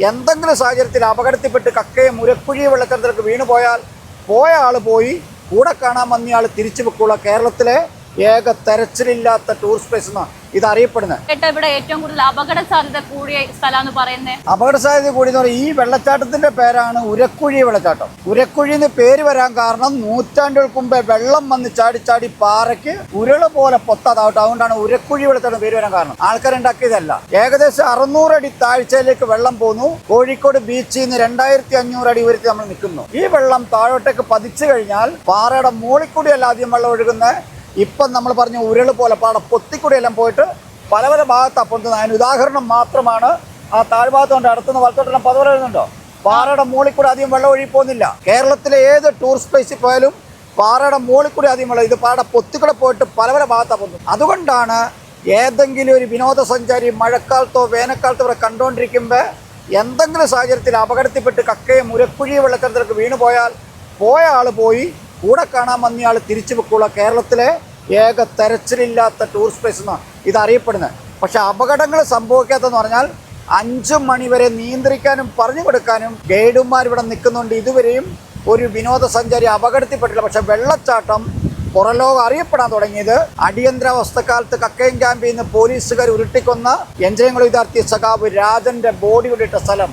എന്തെങ്കിലും സാഹചര്യത്തിൽ അപകടത്തിൽപ്പെട്ട് കക്കയും മുരക്കുഴി വെള്ളച്ചാട്ടത്തിലേക്ക് വീണു പോയാൽ പോയ ആൾ പോയി. കൂടെ കാണാൻ വന്നയാൾ തിരിച്ചു വെക്കുള്ള കേരളത്തിലെ ഏക തെരച്ചിലില്ലാത്ത ടൂറിസ്റ്റ് പ്ലേസ് എന്നാണ് ഇത് അറിയപ്പെടുന്നത് ഇവിടെ ഏറ്റവും കൂടുതൽ അപകട സാധ്യത കൂടിയ സ്ഥലമാണ് പറയുന്നത് അപകട സാധ്യത കൂടിയെന്ന് പറയുന്നത് ഈ വെള്ളച്ചാട്ടത്തിന്റെ പേരാണ് ഉരക്കുഴി വെള്ളച്ചാട്ടം. ഉരക്കുഴി എന്ന് പേര് വരാൻ കാരണം നൂറ്റാണ്ടുകൾക്ക് മുമ്പേ വെള്ളം വന്ന് ചാടി ചാടി പാറയ്ക്ക് ഉരുൾ പോലെ പൊത്താതാവട്ടെ. അതുകൊണ്ടാണ് ഉരക്കുഴി വെള്ളച്ചാട്ടം പേര് വരാൻ കാരണം. ആൾക്കാരുണ്ടാക്കിയതല്ല. ഏകദേശം അറുന്നൂറ് അടി താഴ്ചയിലേക്ക് വെള്ളം പോന്നു. കോഴിക്കോട് ബീച്ചിൽ നിന്ന് രണ്ടായിരത്തി അഞ്ഞൂറ് അടി ഉയരത്തിൽ നമ്മൾ നിൽക്കുന്നു. ഈ വെള്ളം താഴോട്ടേക്ക് പതിച്ചു കഴിഞ്ഞാൽ പാറയുടെ കൂടിയല്ല ആദ്യം വെള്ളം ഒഴുകുന്നത് ഇപ്പം നമ്മൾ പറഞ്ഞ ഉരൾ പോലെ പാട പൊത്തിക്കൂടിയെല്ലാം പോയിട്ട് പല പല ഭാഗത്ത് അപ്പുറത്തുനിന്ന് അതിന് ഉദാഹരണം മാത്രമാണ്. ആ താഴ്ഭാഗത്ത് കൊണ്ട് അടുത്തുനിന്ന് വലത്തോട്ടെല്ലാം പതുവല വരുന്നുണ്ടോ? പാറയുടെ മുകളിൽ കൂടെ അധികം വെള്ളം ഒഴുകി പോകുന്നില്ല. കേരളത്തിലെ ഏത് ടൂറിസ്റ്റ് പ്ലേസിൽ പോയാലും പാറയുടെ മുകളിൽ കൂടെ അധികം വെള്ളം ഇത് പാറയുടെ പൊത്തിക്കൂടെ പോയിട്ട് പല പല ഭാഗത്താണ് പോകുന്നത് അതുകൊണ്ടാണ് ഏതെങ്കിലും ഒരു വിനോദസഞ്ചാരി മഴക്കാലത്തോ വേനൽക്കാലത്തോ ഇവിടെ കണ്ടുകൊണ്ടിരിക്കുമ്പോൾ എന്തെങ്കിലും സാഹചര്യത്തിൽ അപകടത്തിൽപ്പെട്ട് കക്കയും മുരക്കുഴി വെള്ളക്കരത്തിലൊക്കെ വീണു പോയാൽ പോയ ആൾ പോയി കൂടെ കാണാൻ വന്ന ആൾ തിരിച്ചു വെക്കുള്ള കേരളത്തിലെ ഏക തെരച്ചിലില്ലാത്ത ടൂറിസ്റ്റ് പ്ലേസ് എന്നാണ് ഇത് അറിയപ്പെടുന്നത് പക്ഷെ അപകടങ്ങൾ സംഭവിക്കാത്തതെന്ന് പറഞ്ഞാൽ അഞ്ച് മണിവരെ നിയന്ത്രിക്കാനും പറഞ്ഞു കൊടുക്കാനും ഗൈഡുമാർ ഇവിടെ നിൽക്കുന്നുണ്ട്. ഇതുവരെയും ഒരു വിനോദസഞ്ചാരി അപകടത്തിൽപ്പെട്ടില്ല പക്ഷെ വെള്ളച്ചാട്ടം പുറലോകം അറിയപ്പെടാൻ തുടങ്ങിയത്. അടിയന്തരാവസ്ഥക്കാലത്ത് കക്കയം ക്യാമ്പിൽ നിന്ന് പോലീസുകാർ ഉരുട്ടിക്കൊന്ന എഞ്ചിനീയറിംഗ് വിദ്യാർത്ഥി സഖാവ് രാജന്റെ ബോഡി കൊണ്ടിട്ട സ്ഥലം.